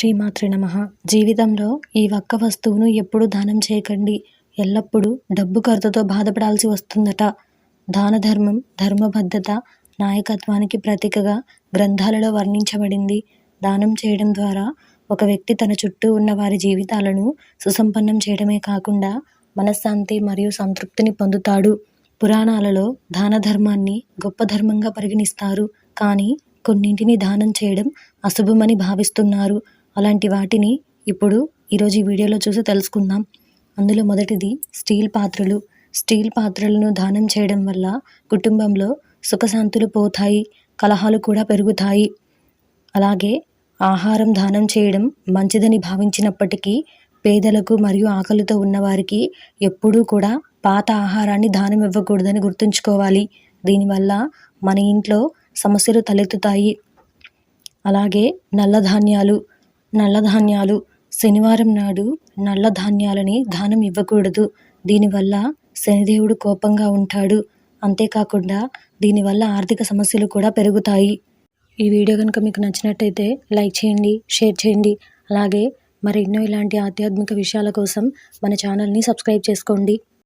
శ్రీమాతృ నమ. జీవితంలో ఈ ఒక్క వస్తువును ఎప్పుడూ దానం చేయకండి. ఎల్లప్పుడూ డబ్బు ఖర్చుతో బాధపడాల్సి వస్తుందట. దాన ధర్మం ధర్మబద్ధత నాయకత్వానికి ప్రతీకగా గ్రంథాలలో వర్ణించబడింది. దానం చేయడం ద్వారా ఒక వ్యక్తి తన చుట్టూ ఉన్న వారి జీవితాలను సుసంపన్నం చేయడమే కాకుండా మనశ్శాంతి మరియు సంతృప్తిని పొందుతాడు. పురాణాలలో దాన ధర్మాన్ని గొప్ప ధర్మంగా పరిగణిస్తారు. కానీ కొన్నింటిని దానం చేయడం అశుభమని భావిస్తున్నారు. అలాంటి వాటిని ఇప్పుడు ఈరోజు ఈ వీడియోలో చూసి తెలుసుకుందాం. అందులో మొదటిది స్టీల్ పాత్రలు. స్టీల్ పాత్రలను దానం చేయడం వల్ల కుటుంబంలో సుఖశాంతులు పోతాయి కలహాలు కూడా పెరుగుతాయి. అలాగే ఆహారం దానం చేయడం మంచిదని భావించినప్పటికీ పేదలకు మరియు ఆకలితో ఉన్నవారికి ఎప్పుడూ కూడా పాత ఆహారాన్ని దానం ఇవ్వకూడదని గుర్తుంచుకోవాలి. దీనివల్ల మన ఇంట్లో సమస్యలు తలెత్తుతాయి. అలాగే నల్ల ధాన్యాలు నల్లధాన్యాలు. శనివారం నాడు నల్ల ధాన్యాలని దానం ఇవ్వకూడదు. దీనివల్ల శనిదేవుడు కోపంగా ఉంటాడు. అంతేకాకుండా దీనివల్ల ఆర్థిక సమస్యలు కూడా పెరుగుతాయి. ఈ వీడియో కనుక మీకు నచ్చినట్టయితే లైక్ చేయండి షేర్ చేయండి. అలాగే మరెన్నో ఇలాంటి ఆధ్యాత్మిక విషయాల కోసం మన ఛానల్ని సబ్స్క్రైబ్ చేసుకోండి.